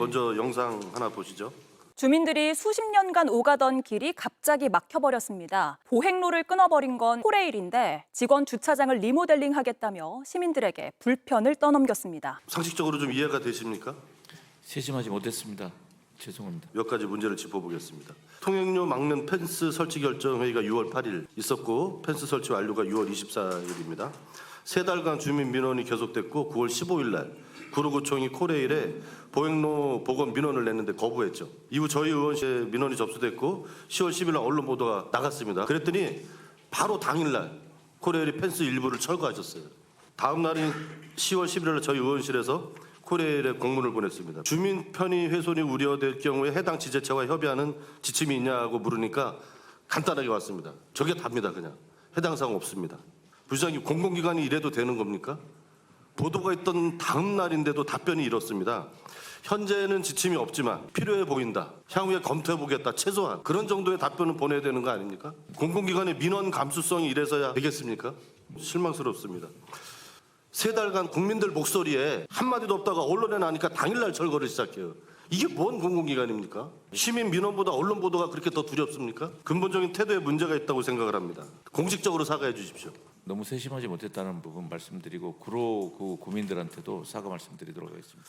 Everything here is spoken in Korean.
먼저 영상 하나 보시죠. 주민들이 수십 년간 오가던 길이 갑자기 막혀버렸습니다. 보행로를 끊어버린 건 코레일인데 직원 주차장을 리모델링 하겠다며 시민들에게 불편을 떠넘겼습니다. 상식적으로 좀 이해가 되십니까? 세심하지 못했습니다. 죄송합니다. 몇 가지 문제를 짚어보겠습니다. 통행료 막는 펜스 설치 결정 회의가 6월 8일 있었고 펜스 설치 완료가 6월 24일입니다. 세 달간 주민 민원이 계속됐고 9월 15일 날 구로구청이 코레일에 보행로 복원 민원을 냈는데 거부했죠. 이후 저희 의원실에 민원이 접수됐고 10월 10일 날 언론 보도가 나갔습니다. 그랬더니 바로 당일 날 코레일이 펜스 일부를 철거하셨어요. 다음 날인 10월 11일 날 저희 의원실에서 코레일에 공문을 보냈습니다. 주민 편의 훼손이 우려될 경우에 해당 지자체와 협의하는 지침이 있냐고 물으니까 간단하게 왔습니다. 저게 답니다, 그냥. 해당 사항 없습니다. 부장님, 공공기관이 이래도 되는 겁니까? 보도가 있던 다음 날인데도 답변이 이렇습니다. 현재는 지침이 없지만 필요해 보인다. 향후에 검토해 보겠다. 최소한 그런 정도의 답변을 보내야 되는 거 아닙니까? 공공기관의 민원 감수성이 이래서야 되겠습니까? 실망스럽습니다. 세 달간 국민들 목소리에 한마디도 없다가 언론에 나니까 당일날 철거를 시작해요. 이게 뭔 공공기관입니까? 시민 민원보다 언론 보도가 그렇게 더 두렵습니까? 근본적인 태도에 문제가 있다고 생각을 합니다. 공식적으로 사과해 주십시오. 너무 세심하지 못했다는 부분 말씀드리고 구로 그 구민들한테도 사과 말씀드리도록 하겠습니다.